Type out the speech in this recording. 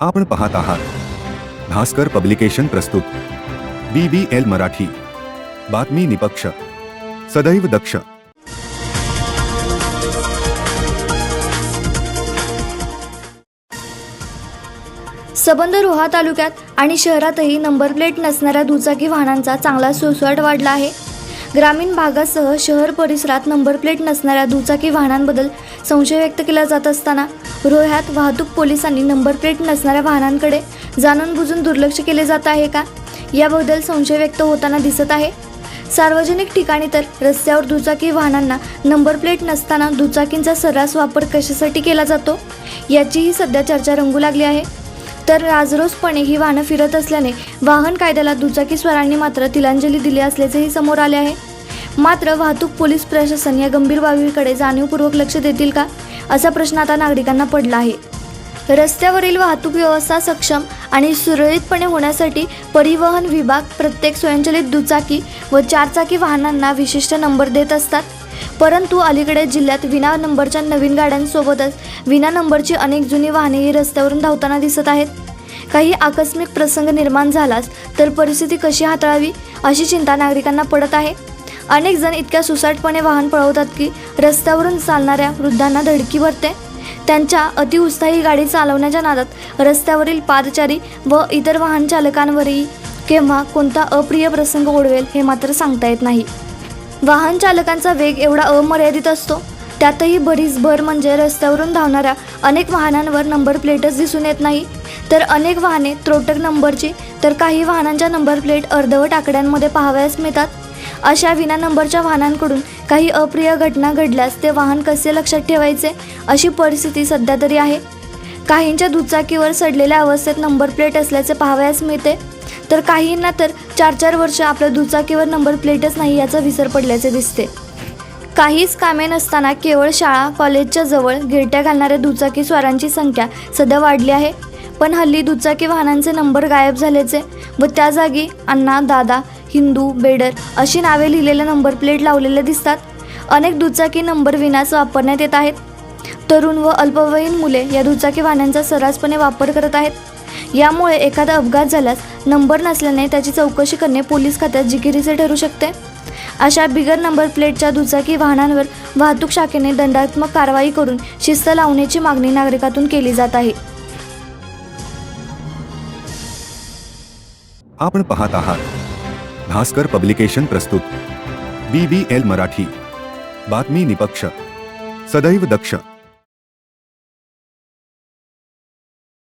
आपण पाहत आहात. भास्कर पब्लिकेशन प्रस्तुत. B B L Marathi. बातमी निपक्ष. सदैव दक्ष. सबंध रोहा तालुक्यात आणि शहरातही नंबर प्लेट नसणाऱ्या दुचाकी वाहनांचा चांगला सुळसुळाट वाढला आहे. ग्रामीण भागासह शहर परिसरात नंबर प्लेट नसणाऱ्या दुचाकी वाहनांबद्दल संशय व्यक्त केला जात असताना रोह्यात वाहतूक पोलिसांनी नंबर प्लेट नसणाऱ्या वाहनांकडे जाणून बुजून दुर्लक्ष केले जात आहे का? याबद्दल संशय व्यक्त होताना दिसत आहे. सार्वजनिक ठिकाणी तर रस्त्यावर दुचाकी वाहनांना नंबर प्लेट नसताना दुचाकींचा सर्रास वापर कशासाठी केला जातो? याचीही सध्या चर्चा रंगू लागली आहे. तर राजरोसपणे ही वाहनं फिरत असल्याने वाहन कायद्याला दुचाकी स्वरांनी मात्र तिलांजली दिली असल्याचेही समोर आले आहे. मात्र वाहतूक पोलीस प्रशासन या गंभीर बाबीकडे जाणीवपूर्वक लक्ष देतील का असा प्रश्न आता नागरिकांना पडला आहे. रस्त्यावरील वाहतूक व्यवस्था सक्षम आणि सुरळीतपणे होण्यासाठी परिवहन विभाग प्रत्येक स्वयंचलित दुचाकी व चारचाकी वाहनांना विशिष्ट नंबर देत असतात. परंतु अलीकडे जिल्ह्यात विना नंबरच्या नवीन गाड्यांसोबतच विना नंबरची अनेक जुनी वाहनेही रस्त्यावरून धावताना दिसत आहेत. काही आकस्मिक प्रसंग निर्माण झालाच तर परिस्थिती कशी हाताळावी अशी चिंता नागरिकांना पडत आहे. अनेक जण इतक्या सुसाटपणे वाहन पळवतात की रस्त्यावरून चालणाऱ्या वृद्धांना धडकी भरते. त्यांच्या अतिउत्साही गाडी चालवण्याच्या नादात रस्त्यावरील पादचारी व इतर वाहन चालकांवरही केव्हा कोणता अप्रिय प्रसंग ओढवेल हे मात्र सांगता येत नाही. वाहन चालकांचा वेग एवढा अमर्यादित असतो. त्यातही बरीच भर म्हणजे रस्त्यावरून धावणाऱ्या अनेक वाहनांवर नंबर प्लेटच दिसून येत नाही. तर अनेक वाहने त्रोटक नंबरची तर काही वाहनांच्या नंबर प्लेट अर्धवट आकड्यांमध्ये पाहावयास मिळतात. अशा विना नंबरच्या वाहनांकडून काही अप्रिय घटना घडल्यास ते वाहन कसे लक्षात ठेवायचे? अशी परिस्थिती सध्या तरी आहे. काहींच्या दुचाकीवर सडलेल्या अवस्थेत नंबर प्लेट असल्याचे पाहावयास मिळते. तर काहींना तर चार चार वर्ष आपल्या दुचाकीवर नंबर प्लेटच नाही याचा विसर पडल्याचे दिसते. काहीच कामे नसताना केवळ शाळा कॉलेजच्या जवळ गिरट्या घालणाऱ्या दुचाकी स्वारांची संख्या सध्या वाढली आहे. पण हल्ली दुचाकी वाहनांचे नंबर गायब झाल्याचे व त्या जागी अण्णा दादा हिंदू बेडर अशी नावे लिहिलेले नंबर प्लेट लावलेले दिसतात. अनेक दुचाकी नंबर विनाच वापरण्यात येत आहेत. तरुण व अल्पवयीन मुले या दुचाकी वाहनांचा सर्रासपणे वापर करत आहेत. यामुळे एखादा अपघात झाल्यास नंबर नसल्याने त्याची चौकशी करणे पोलीस खात्यात जिकिरीचे ठरू शकते. अशा बिगर नंबर प्लेटच्या दुचाकी वाहनांवर वाहतूक शाखेने दंडात्मक कारवाई करून शिस्त लावण्याची मागणी नागरिकातून केली जात आहे. आपण पाहत आहात. भास्कर पब्लिकेशन प्रस्तुत. B B L Marathi. बातमी निपक्ष. सदैव दक्ष.